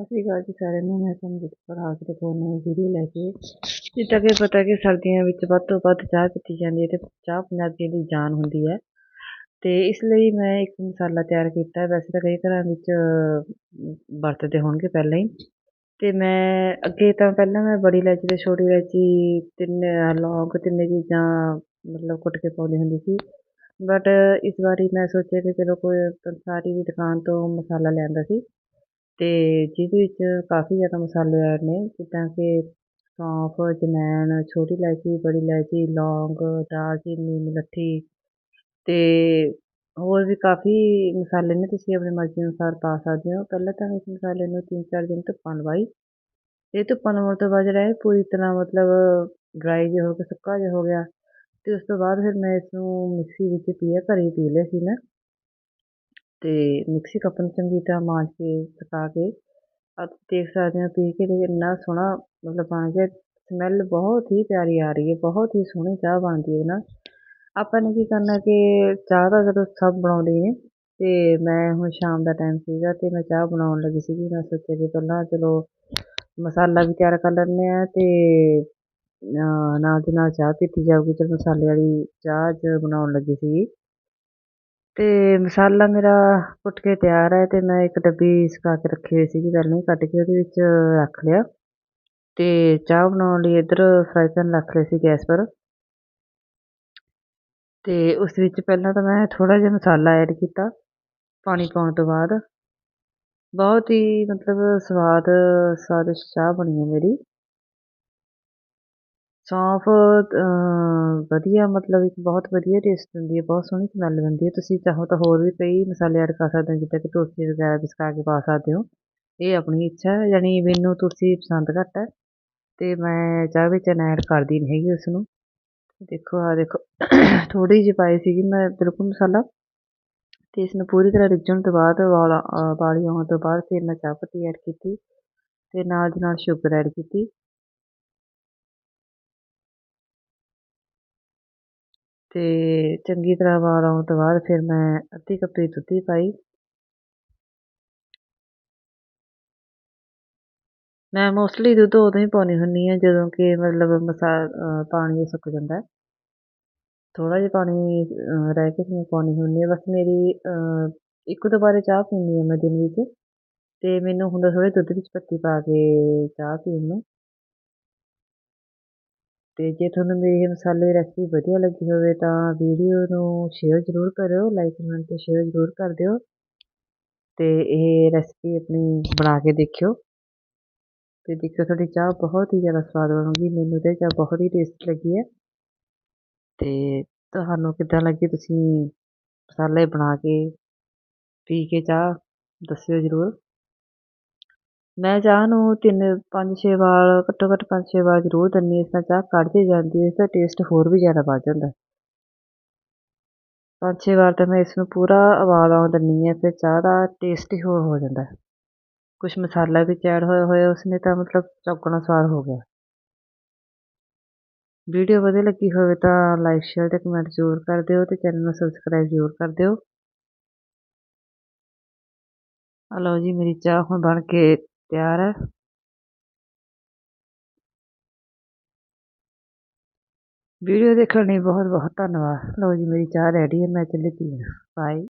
ਸਤਿ ਸ਼੍ਰੀ ਅਕਾਲ ਜੀ ਸਾਰਿਆਂ ਨੂੰ ਮੈਂ ਸਮਝਿਤ ਪਰ ਹਾਜ਼ਰ ਇੱਕ ਵੀਡੀਓ ਲੈ ਕੇ ਜਿੱਦਾਂ ਕਿ ਪਤਾ ਕਿ ਸਰਦੀਆਂ ਵਿੱਚ ਵੱਧ ਤੋਂ ਵੱਧ ਚਾਹ ਪੀਤੀ ਜਾਂਦੀ ਹੈ ਤੇ ਚਾਹ ਪੰਜਾਬੀਆਂ ਦੀ ਜਾਨ ਹੁੰਦੀ ਹੈ। ਤੇ ਇਸ ਲਈ ਮੈਂ ਇੱਕ ਮਸਾਲਾ ਤਿਆਰ ਕੀਤਾ। ਵੈਸੇ ਤਾਂ ਕਈ ਘਰਾਂ ਵਿੱਚ ਵਰਤਦੇ ਹੋਣਗੇ ਪਹਿਲਾਂ ਹੀ। ਤੇ ਮੈਂ ਅੱਗੇ ਤਾਂ ਪਹਿਲਾਂ ਮੈਂ ਬੜੀ ਇਲਾਇਚੀ ਤੇ ਛੋਟੀ ਇਲਾਇਚੀ, ਤਿੰਨ ਲੌਂਗ ਤਿੰਨੇ ਚੀਜ਼ਾਂ ਮਤਲਬ ਕੁੱਟ ਕੇ ਪਾਉਂਦੀ ਹੁੰਦੀ ਸੀ। ਬਟ ਇਸ ਵਾਰੀ ਮੈਂ ਸੋਚਿਆ ਕਿ ਚਲੋ ਕੋਈ ਪੰਸਾਰੀ ਦੀ ਦੁਕਾਨ ਤੋਂ ਮਸਾਲਾ ਲਿਆਂਦਾ ਸੀ। ਅਤੇ ਜਿਹਦੇ ਵਿੱਚ ਕਾਫੀ ਜ਼ਿਆਦਾ ਮਸਾਲੇ ਐਡ ਨੇ, ਜਿੱਦਾਂ ਕਿ ਸੌਂਫ ਅਜਵਾਇਣ ਛੋਟੀ ਇਲਾਇਚੀ, ਬੜੀ ਇਲਾਇਚੀ, ਲੌਂਗ, ਦਾਲਚੀਨੀ, ਮਲੱਠੀ ਅਤੇ ਹੋਰ ਵੀ ਕਾਫੀ ਮਸਾਲੇ ਨੇ, ਤੁਸੀਂ ਆਪਣੀ ਮਰਜ਼ੀ ਅਨੁਸਾਰ ਪਾ ਸਕਦੇ ਹੋ। ਪਹਿਲਾਂ ਤਾਂ ਇਸ ਮਸਾਲੇ ਨੂੰ ਤਿੰਨ ਚਾਰ ਦਿਨ ਧੁੱਪਾਂ ਲਵਾਈ। ਅਤੇ ਧੁੱਪਾਂ ਲਵਾਉਣ ਤੋਂ ਬਾਅਦ ਜਿਹੜਾ ਇਹ ਪੂਰੀ ਤਰ੍ਹਾਂ ਮਤਲਬ ਡਰਾਈ ਜਿਹਾ ਹੋ ਕੇ, ਸੁੱਕਾ ਜਿਹਾ ਹੋ ਗਿਆ ਅਤੇ ਉਸ ਤੋਂ ਬਾਅਦ ਫਿਰ ਮੈਂ ਇਸਨੂੰ ਮਿਕਸੀ ਵਿੱਚ ਪੀਆ ਘਰੇ ਪੀ ਲਿਆ ਸੀ ਮੈਂ। ਅਤੇ ਮਿਕਸੀ ਕੱਪ ਨੂੰ ਚੰਗੀ ਤਰ੍ਹਾਂ ਮਾਂਜ ਕੇ ਸੁਕਾ ਕੇ ਆਪ ਦੇਖ ਸਕਦੇ ਹੋ ਪੀ ਕੇ ਤੇ ਇੰਨਾ ਸੋਹਣਾ ਮਤਲਬ ਬਣ ਗਿਆ ਸਮੈਲ ਬਹੁਤ ਹੀ ਪਿਆਰੀ ਆ ਰਹੀ ਹੈ, ਬਹੁਤ ਹੀ ਸੋਹਣੀ ਚਾਹ ਬਣਦੀ ਹੈ ਨਾਲ। ਆਪਾਂ ਨੇ ਕੀ ਕਰਨਾ ਕਿ ਚਾਹ ਤਾਂ ਜਦੋਂ ਸਭ ਬਣਾਉਂਦੇ ਨੇ ਅਤੇ ਮੈਂ ਹੁਣ ਸ਼ਾਮ ਦਾ ਟਾਈਮ ਸੀਗਾ ਅਤੇ ਮੈਂ ਚਾਹ ਬਣਾਉਣ ਲੱਗੀ ਸੀਗੀ, ਮੈਂ ਸੋਚਿਆ ਕਿ ਪਹਿਲਾਂ ਚਲੋ ਮਸਾਲਾ ਵੀ ਤਿਆਰ ਕਰ ਲੈਂਦੇ ਹਾਂ ਅਤੇ ਨਾਲ ਦੀ ਨਾਲ ਚਾਹ ਪੀਤੀ ਜਾਊਗੀ ਚਲੋ ਮਸਾਲੇ ਵਾਲੀ ਚਾਹ ਚ ਬਣਾਉਣ ਲੱਗੀ ਸੀਗੀ। ਅਤੇ ਮਸਾਲਾ ਮੇਰਾ ਕੁੱਟ ਕੇ ਤਿਆਰ ਹੈ ਅਤੇ ਮੈਂ ਇੱਕ ਡੱਬੀ ਸੁਕਾ ਕੇ ਰੱਖੀ ਹੋਈ ਸੀਗੀ, ਪਹਿਲਾਂ ਹੀ ਕੱਢ ਕੇ ਉਹਦੇ ਵਿੱਚ ਰੱਖ ਲਿਆ। ਅਤੇ ਚਾਹ ਬਣਾਉਣ ਲਈ ਇੱਧਰ ਫਰਾਈ ਪੈਨ ਰੱਖ ਲਿਆ ਸੀ ਗੈਸ ਪਰ। ਅਤੇ ਉਸ ਵਿੱਚ ਪਹਿਲਾਂ ਤਾਂ ਮੈਂ ਥੋੜ੍ਹਾ ਜਿਹਾ ਮਸਾਲਾ ਐਡ ਕੀਤਾ ਪਾਣੀ ਪਾਉਣ ਤੋਂ ਬਾਅਦ। ਬਹੁਤ ਹੀ ਮਤਲਬ ਸਵਾਦ, ਸਵਾਦਿਸ਼ਟ ਚਾਹ ਬਣੀ ਹੈ ਮੇਰੀ। ਸੌਂਫ ਵਧੀਆ, ਮਤਲਬ ਇੱਕ ਬਹੁਤ ਵਧੀਆ ਟੇਸਟ ਦਿੰਦੀ ਹੈ, ਬਹੁਤ ਸੋਹਣੀ ਸਮੈਲ ਦਿੰਦੀ ਹੈ। ਤੁਸੀਂ ਚਾਹੋ ਤਾਂ ਹੋਰ ਵੀ ਕਈ ਮਸਾਲੇ ਐਡ ਕਰ ਸਕਦੇ ਹੋ, ਜਿੱਦਾਂ ਕਿ ਤੁਲਸੀ ਵਗੈਰਾ ਵੀ ਕੇ ਪਾ ਸਕਦੇ ਹੋ। ਇਹ ਆਪਣੀ ਇੱਛਾ ਹੈ, ਯਾਨੀ ਮੈਨੂੰ ਤੁਲਸੀ ਪਸੰਦ ਘੱਟ ਹੈ ਅਤੇ ਮੈਂ ਚਾਹ ਵਿੱਚ ਐਡ ਕਰਦੀ ਨਹੀਂ ਹੈਗੀ ਉਸਨੂੰ। ਦੇਖੋ, ਆਹ ਦੇਖੋ, ਥੋੜ੍ਹੀ ਜਿਹੀ ਪਾਈ ਸੀਗੀ ਮੈਂ ਬਿਲਕੁਲ ਮਸਾਲਾ ਅਤੇ ਇਸ ਨੂੰ ਪੂਰੀ ਤਰ੍ਹਾਂ ਰਿੱਝਣ ਤੋਂ ਬਾਅਦ ਵਾਲਾ ਵਾਲੀ ਆਉਣ ਤੋਂ ਬਾਅਦ ਫਿਰ ਮੈਂ ਚਾਹ ਪੱਤੀ ਐਡ ਕੀਤੀ ਅਤੇ ਨਾਲ ਦੀ ਨਾਲ ਸ਼ੂਗਰ ਐਡ ਕੀਤੀ। ਅਤੇ ਚੰਗੀ ਤਰ੍ਹਾਂ ਵਾਲ ਆਉਣ ਤੋਂ ਬਾਅਦ ਫਿਰ ਮੈਂ ਅੱਧੀ ਕੱਪੀ ਦੁੱਧੀ ਪਾਈ। ਮੈਂ ਮੋਸਟਲੀ ਦੁੱਧ ਉਦੋਂ ਹੀ ਪਾਉਣੀ ਹੁੰਦੀ ਹਾਂ ਜਦੋਂ ਕਿ ਮਤਲਬ ਮਸਾ ਪਾਣੀ ਸੁੱਕ ਜਾਂਦਾ ਥੋੜ੍ਹਾ ਜਿਹਾ ਪਾਣੀ ਰਹਿ ਕੇ ਮੈਂ ਪਾਉਣੀ ਹੁੰਦੀ ਹਾਂ। ਬਸ ਮੇਰੀ ਇੱਕ ਦੋ ਵਾਰ ਚਾਹ ਪੀਂਦੀ ਹਾਂ ਮੈਂ ਦਿਨ ਵਿੱਚ। ਅਤੇ ਮੈਨੂੰ ਹੁੰਦਾ ਥੋੜ੍ਹੇ ਦੁੱਧ ਵਿੱਚ ਪੱਤੀ ਪਾ ਕੇ ਚਾਹ ਪੀਣ ਨੂੰ। ਅਤੇ ਜੇ ਤੁਹਾਨੂੰ ਮੇਰੀ ਇਹ ਮਸਾਲੇ ਰੈਸਪੀ ਵਧੀਆ ਲੱਗੀ ਹੋਵੇ ਤਾਂ ਵੀਡੀਓ ਨੂੰ ਸ਼ੇਅਰ ਜ਼ਰੂਰ ਕਰਿਓ ਲਾਈਕ ਕਮੈਂਟ ਤੇ ਸ਼ੇਅਰ ਜ਼ਰੂਰ ਕਰ ਦਿਓ ਅਤੇ ਇਹ ਰੈਸਪੀ ਆਪਣੀ ਬਣਾ ਕੇ ਦੇਖਿਓ ਅਤੇ ਦੇਖਿਓ ਤੁਹਾਡੀ ਚਾਹ ਬਹੁਤ ਹੀ ਜ਼ਿਆਦਾ ਸਵਾਦ ਬਣੂਗੀ, ਮੈਨੂੰ ਤੇ ਚਾਹ ਬਹੁਤ ਹੀ ਟੇਸਟੀ ਲੱਗੀ ਹੈ ਅਤੇ ਤੁਹਾਨੂੰ ਕਿੱਦਾਂ ਲੱਗੀ ਤੁਸੀਂ ਮਸਾਲੇ ਬਣਾ ਕੇ, ਪੀ ਕੇ ਚਾਹ ਦੱਸਿਓ ਜ਼ਰੂਰ। ਮੈਂ ਚਾਹ ਨੂੰ ਤਿੰਨ, ਪੰਜ, ਛੇ ਵਾਰ, ਘੱਟੋ ਘੱਟ ਪੰਜ, ਛੇ ਵਾਰ ਜ਼ਰੂਰ ਦਿੰਦੀ ਹਾਂ। ਇਸ ਨਾਲ ਚਾਹ ਕੱਢਦੀ ਜਾਂਦੀ ਹੈ, ਇਸ ਦਾ ਟੇਸਟ ਹੋਰ ਵੀ ਜ਼ਿਆਦਾ ਵੱਧ ਜਾਂਦਾ ਪੰਜ, ਛੇ ਵਾਰ ਤਾਂ ਮੈਂ ਇਸ ਨੂੰ ਪੂਰਾ ਉਬਾਲ ਆਉਣ ਦਿੰਦੀ ਹਾਂ, ਫਿਰ ਚਾਹ ਦਾ ਟੇਸਟ ਹੀ ਹੋਰ ਹੋ ਜਾਂਦਾ ਕੁਛ ਮਸਾਲਾ ਵਿੱਚ ਐਡ ਹੋਇਆ ਹੋਇਆ, ਉਸਨੇ ਤਾਂ ਮਤਲਬ ਚੌਗਣਾ ਸਵਾਦ ਹੋ ਗਿਆ। ਵੀਡੀਓ ਵਧੀਆ ਲੱਗੀ ਹੋਵੇ ਤਾਂ ਲਾਈਕ ਸ਼ੇਅਰ ਅਤੇ ਕਮੈਂਟ ਜ਼ਰੂਰ ਕਰ ਦਿਓ ਅਤੇ ਚੈਨਲ ਨੂੰ ਸਬਸਕ੍ਰਾਈਬ ਜ਼ਰੂਰ ਕਰ ਦਿਓ। ਹਲੋ ਜੀ, ਮੇਰੀ ਚਾਹ ਹੁਣ ਬਣ ਕੇ ਤਿਆਰ ਹੈ। ਵੀਡੀਓ ਦੇਖਣ ਲਈ ਬਹੁਤ ਬਹੁਤ ਧੰਨਵਾਦ। ਲਓ ਜੀ, ਮੇਰੀ ਚਾਹ ਰੈਡੀ ਹੈ, ਮੈਂ ਚੱਲੀ ਪੀਣ। ਬਾਏ